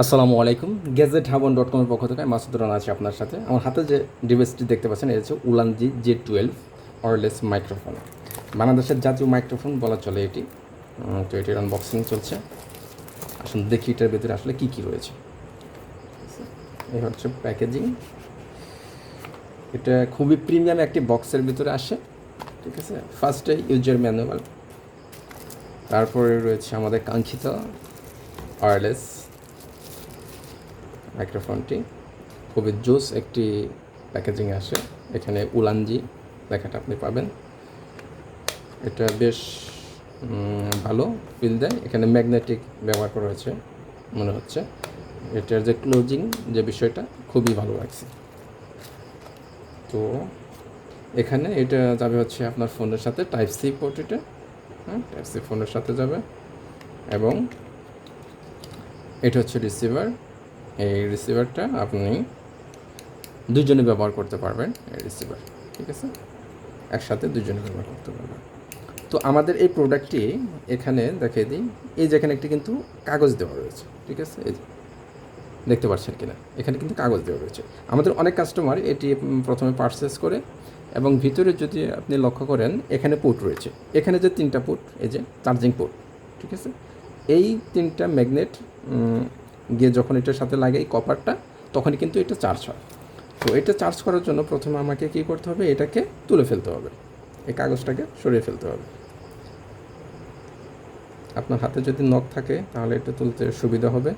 আসসালামু আলাইকুম। Gazette হাবন dot কমের পক্ষ থেকে আমি মাসুদ রানা আছি আপনার সাথে। আমার হাতে যে ডিভাইসটি দেখতে পাচ্ছেন, এটা হচ্ছে Ulanzi J twelve wireless microphone বাংলাদেশের জাতীয় মাইক্রোফোন বলা চলে এটি। তো এটির আনবক্সিং চলছে। আসুন দেখি এটার ভেতরে আসলে কী কী রয়েছে। এই হচ্ছে প্যাকেজিং এটা খুবই প্রিমিয়াম একটি বক্সের ভিতরে আসে। ঠিক আছে? ফার্স্টে ইউজার ম্যানুয়াল তারপরে রয়েছে আমাদের কাঙ্ক্ষিত ওয়ারলেস মাইক্রোফোনটি। খুবই জোস একটি প্যাকেজিং আসে। এখানে উলানজি লেখাটা আপনি পাবেন। এটা বেশ ভালো ফিল দেয়। এখানে ম্যাগনেটিক ব্যবহার করা হয়েছে, মনে হচ্ছে। এটার যে ক্লোজিং যে বিষয়টা, খুবই ভালো লাগছে। তো এখানে এটা যাবে হচ্ছে আপনার ফোনের সাথে টাইপ সি পোর্ট এটা হ্যাঁ টাইপ সি ফোনের সাথে যাবে। এবং এটা হচ্ছে রিসিভার এই রিসিভারটা আপনি দুজনে ব্যবহার করতে পারবেন এই রিসিভার ঠিক আছে? একসাথে দুজনে ব্যবহার করতে পারবেন। তো আমাদের এই প্রোডাক্টটি এখানে দেখিয়ে দিই। এই যে এখানে একটি কিন্তু কাগজ দেওয়া রয়েছে, ঠিক আছে? এই দেখতে পাচ্ছেন কিনা? এখানে কিন্তু কাগজ দেওয়া রয়েছে। আমাদের অনেক কাস্টমার এটি প্রথমে পারচেস করে এবং ভিতরে যদি আপনি লক্ষ্য করেন, এখানে পোর্ট রয়েছে। এখানে যে তিনটা পোর্ট এই যে চার্জিং পোর্ট ঠিক আছে? এই তিনটা ম্যাগনেট গিয়ে যখন এটার সাথে লাগে এই কপারটা তখনই কিন্তু এটা চার্জ হয়। তো এটা চার্জ করার জন্য প্রথমে আমাকে কী করতে হবে? এটাকে তুলে ফেলতে হবে। এই কাগজটাকে সরিয়ে ফেলতে হবে। আপনার হাতে যদি নখ থাকে তাহলে এটা তুলতে সুবিধা হবে।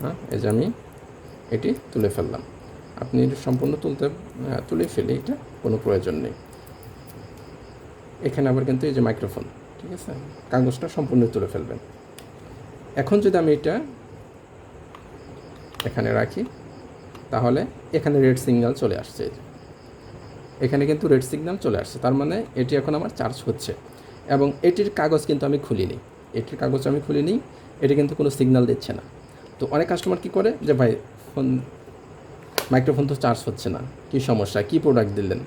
হ্যাঁ এই যে আমি এটি তুলে ফেললাম। আপনি এটা সম্পূর্ণ তুলতে হ্যাঁ, তুলে ফেলে এটা কোনো প্রয়োজন নেই। এখানে আবার কিন্তু এই যে মাইক্রোফোন ঠিক আছে? কাগজটা সম্পূর্ণ তুলে ফেলবেন। এখন যদি আমি এটা এখানে রাখি, তাহলে এখানে রেড সিগন্যাল চলে আসছে। এখানে কিন্তু রেড সিগন্যাল চলে আসছে, তার মানে এটি এখন আমার চার্জ হচ্ছে। এবং এটির কাগজ কিন্তু আমি খুলিনি। এটির কাগজ আমি খুলিনি, এটি কিন্তু কোনো সিগন্যাল দিচ্ছে না। তো অনেক কাস্টমার কি করে? যে, ভাই ফোন মাইক্রোফোন তো চার্জ হচ্ছে না। কী সমস্যা? কী প্রোডাক্ট দিলেন?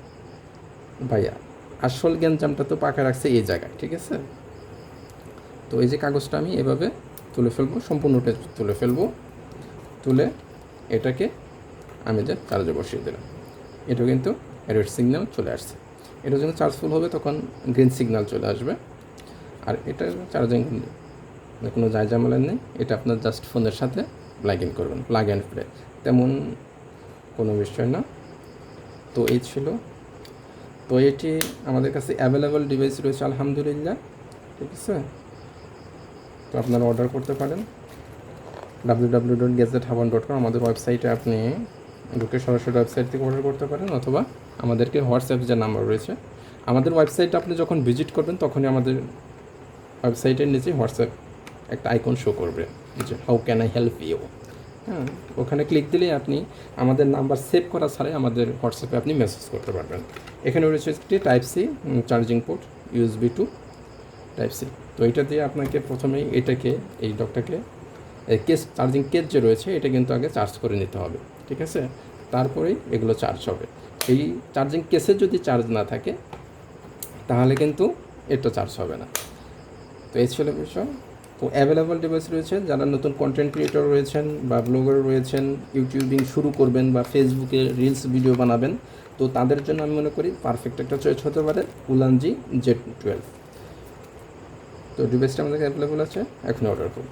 ভাইয়া, আসল গ্যাঞ্জামটা তো পাকা রাখছে এই জায়গায়, ঠিক আছে? তো এই যে কাগজটা আমি এভাবে তুলে ফেলব সম্পূর্ণটা তুলে ফেলব। তুলে এটাকে আমি যে চার্জে বসিয়ে দিলাম। এটা কিন্তু রেড সিগন্যাল চলে আসছে। এটা যখন চার্জফুল হবে তখন গ্রিন সিগন্যাল চলে আসবে। আর এটা চার্জিং কোনো যায় জামালের নেই। এটা আপনার জাস্ট ফোনের সাথে প্লাগ ইন করবেন প্লাগ অ্যান্ড প্লে তেমন কোনো বিষয় না। তো এই ছিল। তো এটি আমাদের কাছে অ্যাভেলেবল ডিভাইস রয়েছে, আলহামদুলিল্লাহ। ঠিক আছে? তো আপনারা অর্ডার করতে পারেন। ডাব্লিউ ডাব্লিউ ডট গেজেট হাবান ডট কম আমাদের ওয়েবসাইটে আপনি ঢুকে সরাসরি ওয়েবসাইট থেকে অর্ডার করতে পারেন, অথবা আমাদেরকে হোয়াটসঅ্যাপ যে নাম্বার রয়েছে, আমাদের ওয়েবসাইটে আপনি যখন ভিজিট করবেন, তখনই আমাদের ওয়েবসাইটের নিচে হোয়াটসঅ্যাপ একটা আইকন শো করবে, যে how can I help you হ্যাঁ ওখানে ক্লিক দিলেই আপনি আমাদের নাম্বার সেভ করা ছাড়াই আমাদের হোয়াটসঅ্যাপে আপনি মেসেজ করতে পারবেন। এখানে রয়েছে একটি type C charging port USB to type C তো এটা দিয়ে আপনাকে প্রথমেই এটাকে, এই ডকটাকে কেস, চার্জিং কেস যে রয়েছে, এটা কিন্তু আগে চার্জ করে নিতে হবে, ঠিক আছে? তারপরেই এগুলো চার্জ হবে। এই চার্জিং কেসে যদি চার্জ না থাকে, তাহলে কিন্তু এটা চার্জ হবে না। তো এই ছিল বিষয়। তো অ্যাভেলেবল ডিভাইস রয়েছে, যারা নতুন কন্টেন্ট ক্রিয়েটর রয়েছেন বা ব্লগার রয়েছেন ইউটিউবিং শুরু করবেন বা ফেসবুকে রিলস ভিডিও বানাবেন, তো তাদের জন্য আমি মনে করি পারফেক্ট একটা চয়েস হতে পারে উলানজি জেড টুয়েলভ তো ডিভাইসটা আমাদের অ্যাভেলেবল আছে এখন অর্ডার করুন